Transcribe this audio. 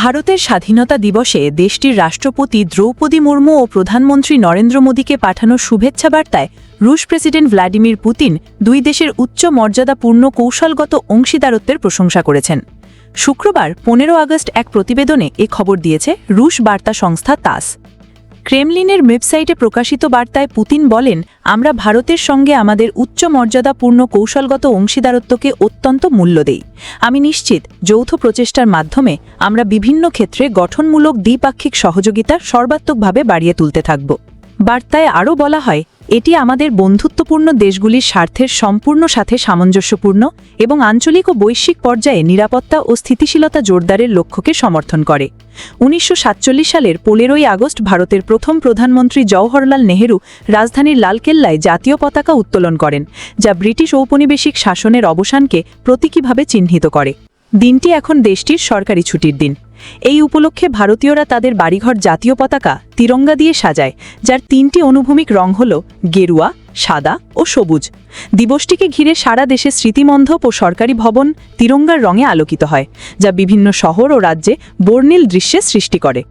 ভারতের স্বাধীনতা দিবসে দেশটির রাষ্ট্রপতি দ্রৌপদী মুর্মু ও প্রধানমন্ত্রী নরেন্দ্র মোদীকে পাঠানো শুভেচ্ছা বার্তায় রুশ প্রেসিডেন্ট ভ্লাডিমির পুতিন দুই দেশের উচ্চ মর্যাদাপূর্ণ কৌশলগত অংশীদারত্বের প্রশংসা করেছেন। শুক্রবার পনেরো আগস্ট এক প্রতিবেদনে এ খবর দিয়েছে রুশ বার্তা সংস্থা তাস। ক্রেমলিনের ওয়েবসাইটে প্রকাশিত বার্তায় পুতিন বলেন, আমরা ভারতের সঙ্গে আমাদের উচ্চ মর্যাদাপূর্ণ কৌশলগত অংশীদারত্বকে অত্যন্ত মূল্য দেই। আমি নিশ্চিত, যৌথ প্রচেষ্টার মাধ্যমে আমরা বিভিন্ন ক্ষেত্রে গঠনমূলক দ্বিপাক্ষিক সহযোগিতা সর্বাত্মকভাবে বাড়িয়ে তুলতে থাকব। বার্তায় আরও বলা হয় এটি আমাদের বন্ধুত্বপূর্ণ দেশগুলির স্বার্থের সম্পূর্ণ সাথে সামঞ্জস্যপূর্ণ এবং আঞ্চলিক ও বৈশ্বিক পর্যায়ে নিরাপত্তা ও স্থিতিশীলতা জোরদারের লক্ষ্যকে সমর্থন করে। উনিশশো সাতচল্লিশ সালের পনেরোই আগস্ট ভারতের প্রথম প্রধানমন্ত্রী জওহরলাল নেহেরু রাজধানীর লালকেল্লায় জাতীয় পতাকা উত্তোলন করেন, যা ব্রিটিশ ঔপনিবেশিক শাসনের অবসানকে প্রতীকীভাবে চিহ্নিত করে। দিনটি এখন দেশটির সরকারি ছুটির দিন। এই উপলক্ষে ভারতীয়রা তাদের বাড়িঘর জাতীয় পতাকা তিরঙ্গা দিয়ে সাজায়, যার তিনটি অনুভূমিক রং হল গেরুয়া, সাদা ও সবুজ। দিবসটিকে ঘিরে সারা দেশে স্মৃতিমন্ধপ ও সরকারি ভবন তিরঙ্গার রঙে আলোকিত হয়, যা বিভিন্ন শহর ও রাজ্যে বর্ণিল দৃশ্যের সৃষ্টি করে।